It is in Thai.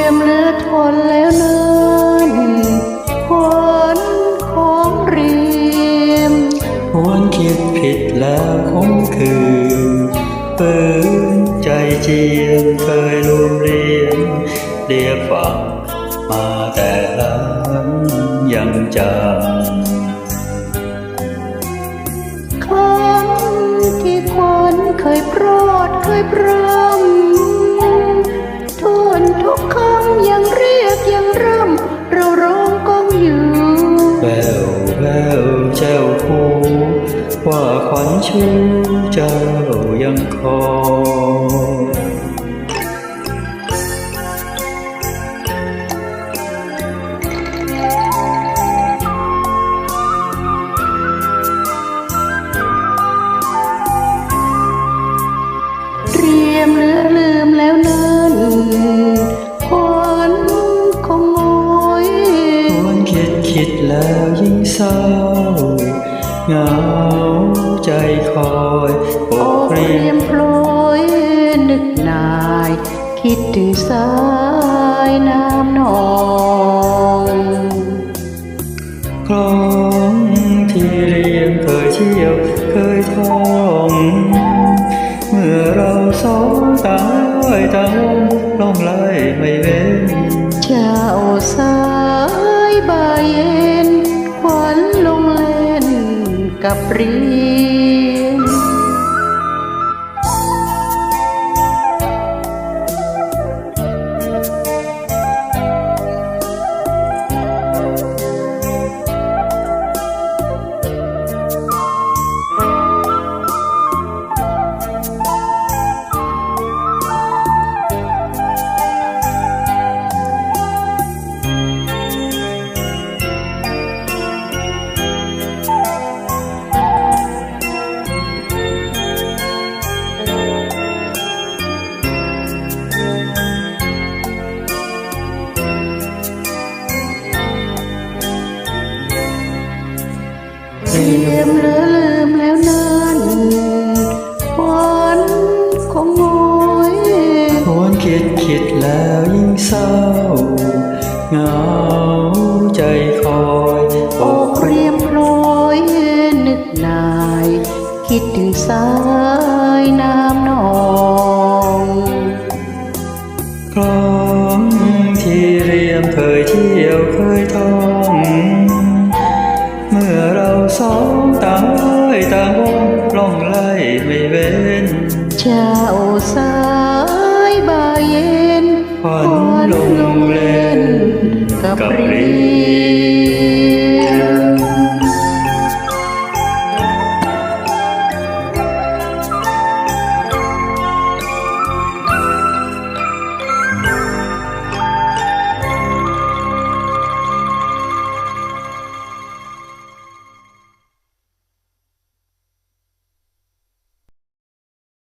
ยมเหลือทนแล้วนั้นผลของเรียมหวนคิดผิดแล้วคงคือปืนใจเจียมเคยรวมเรียนเรียบฝังมาแต่หลังยังจำคำที่ควันเคยโปรดเคยพรำทวน ทุกคำยังเรียกยังร่ำเราร้องก้องอยู่แววแววเจ้าคูว่าขวัญชูเจ้ายังคอย แล้วยิ่งเศร้าเหงาใจคอยโอ้กเรียมมโปรยนึกนาย คิดถึงสายน้ำนองคลองที่เรียมเคยเที่ยวเคยท่องเมื่อเราสองตางร้อยตางวงล่องไล่ไม่เว้ กับเรี เตรียมเหลือลืมแล้วนั้นควันของโอยหวนคิดคิดแล้วยิ่งเศร้าเหงาใจคอยอโอ้กเตรียมโปรยนึกนาย คิดถึงสายน้ำนองคลองที่เรียมเคยเที่ยวเคยท่องเมื่อเราส องต่างร้อยต่างวงล่องไล่ไม่เว้น เจ้าสายบายเย็นควันลงเล่นกับกับเรีเรียน